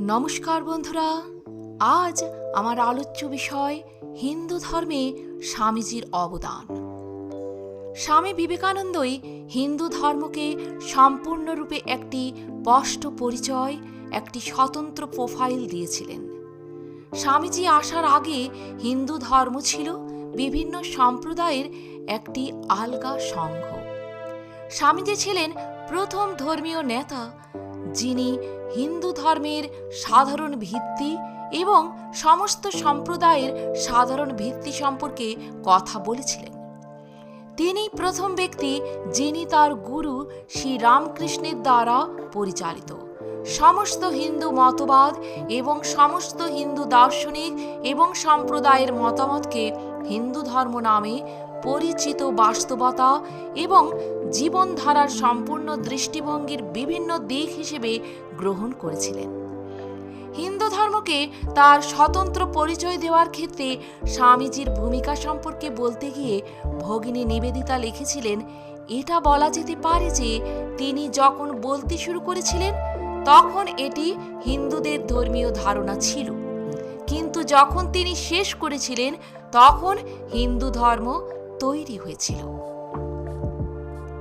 নমস্কার বন্ধুরা। আজ আমার আলোচ্য বিষয় হিন্দু ধর্মে স্বামীজির অবদান। স্বামী বিবেকানন্দই হিন্দু ধর্মকে সম্পূর্ণরূপে একটি স্পষ্ট পরিচয়, একটি স্বতন্ত্র প্রোফাইল দিয়েছিলেন। স্বামীজি আসার আগে হিন্দু ধর্ম ছিল বিভিন্ন সম্প্রদায়ের একটি আলগা সংঘ। স্বামীজি ছিলেন প্রথম ধর্মীয় নেতা যিনি হিন্দু ধর্মের সাধারণ ভিত্তি এবং সমস্ত সম্প্রদায়ের সাধারণ ভিত্তি সম্পর্কে কথা বলেছিলেন। তিনি প্রথম ব্যক্তি যিনি তার গুরু শ্রী রামকৃষ্ণের দ্বারা পরিচালিত। সমস্ত হিন্দু মতবাদ এবং সমস্ত হিন্দু দার্শনিক এবং সম্প্রদায়ের মতামতকে হিন্দু ধর্ম নামে পরিচিত বাস্তবতা এবং জীবনধারার সম্পূর্ণ দৃষ্টিভঙ্গির বিভিন্ন দিক হিসেবে গ্রহণ করেছিলেন। হিন্দু ধর্মকে তার স্বতন্ত্র পরিচয় দেওয়ার ক্ষেত্রে স্বামীজির ভূমিকা সম্পর্কে বলতে গিয়ে ভগিনী নিবেদিতা লিখেছিলেন, এটা বলা যেতে পারে যে তিনি যখন বলতে শুরু করেছিলেন, তখন এটি হিন্দুদের ধর্মীয় ধারণা ছিল। কিন্তু যখন তিনি শেষ করেছিলেন, তখন হিন্দু ধর্ম তৈরি হয়েছিল।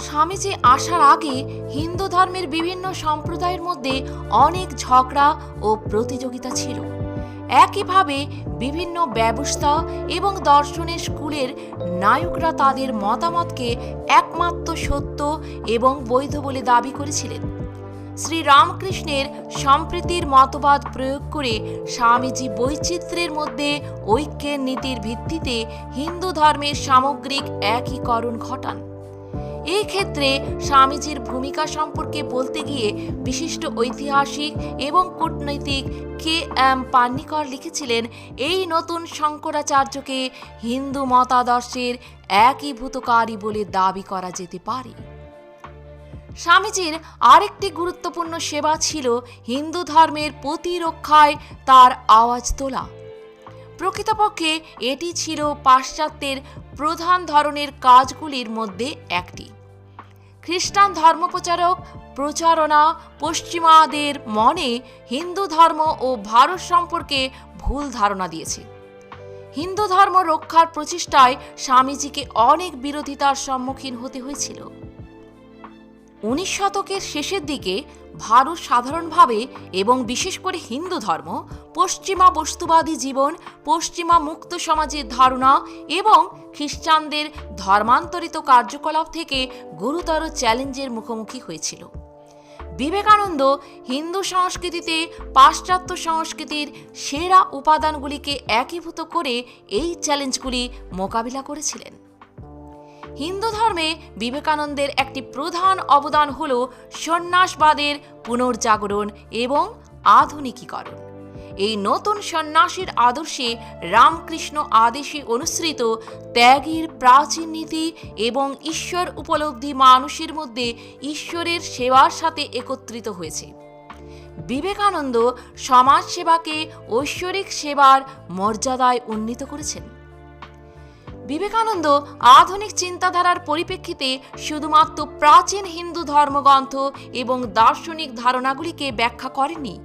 স্বামীজি আসার আগে হিন্দু ধর্মের বিভিন্ন সম্প্রদায়ের মধ্যে অনেক ঝগড়া ও প্রতিযোগিতা ছিল। একইভাবে বিভিন্ন ব্যবস্থা এবং দর্শনের স্কুলের নায়করা তাদের মতামতকে একমাত্র সত্য এবং বৈধ বলে দাবি করেছিলেন। শ্রী রামকৃষ্ণের সম্প্রীতির মতবাদ প্রয়োগ করে স্বামীজি বৈচিত্র্যের মধ্যে ঐক্যের নীতির ভিত্তিতে হিন্দু ধর্মের সামগ্রিক একীকরণ ঘটান। এই ক্ষেত্রে স্বামীজির ভূমিকা সম্পর্কে বলতে গিয়ে বিশিষ্ট ঐতিহাসিক এবং কূটনৈতিক কে এম পান্নিকর লিখেছিলেন, এই নতুন শঙ্করাচার্যকে হিন্দু মতাদর্শের একীভূতকারী বলে দাবি করা যেতে পারে। স্বামীজির আরেকটি গুরুত্বপূর্ণ সেবা ছিল হিন্দু ধর্মের প্রতিরক্ষায় তার আওয়াজ তোলা। প্রকৃতপক্ষে এটি ছিল পাশ্চাত্যের প্রধান ধরনের কাজগুলির মধ্যে একটি। খ্রিস্টান ধর্মপ্রচারক প্রচারণা পশ্চিমাদের মনে হিন্দু ধর্ম ও ভারত সম্পর্কে ভুল ধারণা দিয়েছে। হিন্দু ধর্ম রক্ষার প্রচেষ্টায় স্বামীজিকে অনেক বিরোধিতার সম্মুখীন হতে হয়েছিল। উনিশ শতকের শেষের দিকে ভারত সাধারণভাবে এবং বিশেষ করে হিন্দু ধর্ম, পশ্চিমা বস্তুবাদী জীবন, পশ্চিমা মুক্ত সমাজের ধারণা এবং খ্রিস্টানদের ধর্মান্তরিত কার্যকলাপ থেকে গুরুতর চ্যালেঞ্জের মুখোমুখি হয়েছিল। বিবেকানন্দ হিন্দু সংস্কৃতিতে পাশ্চাত্য সংস্কৃতির সেরা উপাদানগুলিকে একীভূত করে এই চ্যালেঞ্জগুলি মোকাবিলা করেছিলেন। হিন্দু ধর্মে বিবেকানন্দের একটি প্রধান অবদান হল সন্ন্যাসবাদের পুনর্জাগরণ এবং আধুনিকীকরণ। এই নতুন সন্ন্যাসীর আদর্শে রামকৃষ্ণ আদেশে অনুসৃত ত্যাগের প্রাচীন নীতি এবং ঈশ্বর উপলব্ধি মানুষের মধ্যে ঈশ্বরের সেবার সাথে একত্রিত হয়েছে। বিবেকানন্দ সমাজ সেবাকে ঐশ্বরিক সেবার মর্যাদায় উন্নীত করেছেন। বিবেকানন্দ আধুনিক চিন্তাধারার পরিপ্রেক্ষিতে শুধুমাত্র প্রাচীন হিন্দু ধর্মগ্রন্থ এবং দার্শনিক ধারণাগুলিকে ব্যাখ্যা করেননি।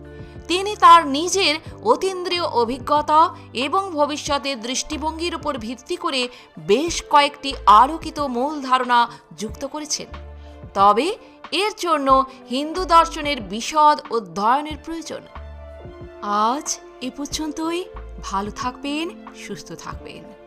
তিনি তার নিজের অতীন্দ্রিয় অভিজ্ঞতা এবং ভবিষ্যতের দৃষ্টিভঙ্গির উপর ভিত্তি করে বেশ কয়েকটি আলোকিত মূল ধারণা যুক্ত করেছেন। তবে এর জন্য হিন্দু দর্শনের বিশদ অধ্যয়নের প্রয়োজন। আজ এ পর্যন্তই। ভালো থাকবেন, সুস্থ থাকবেন।